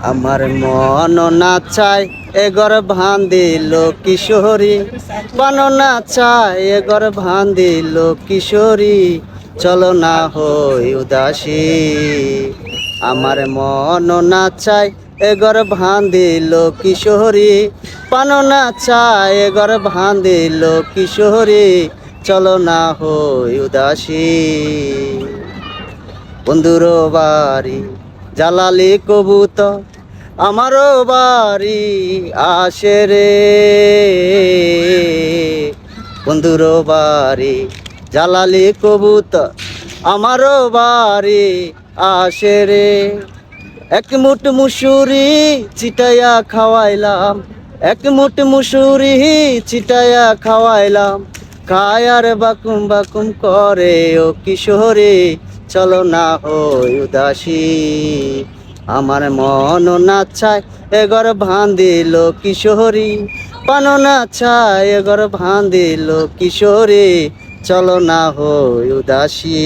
আমার মন না চাই এগর ভান দিল কিশোরী। পান না চাই এগর ভান দিল কিশোরী। চলো না হই উদাসী। আমার মন না চাই এগর ভান দিল কিশোরী। পান না চাই এগর ভান দিল কিশোরী। চলো না হই উদাসী। বন্ধুর বাড়ি জালালি কবুতর আমারও বাড়ি আসে রে। বন্ধুর বাড়ি, জালালি কবুতর আমারও বাড়ি আসে রে। এক মুঠ মুসুরি চিটাইয়া খাওয়াইলাম, এক মুঠ মুসুরি চিটাইয়া খাওয়াইলাম। কায়ার বাকুম বাকুম করে ও কিশোরে চলো না হই উদাসী। আমার মন না চায় এগর ভান দিল কিশোরী। পান না চায় এগর ভান দিল কিশোরী। চলো না হই উদাসী।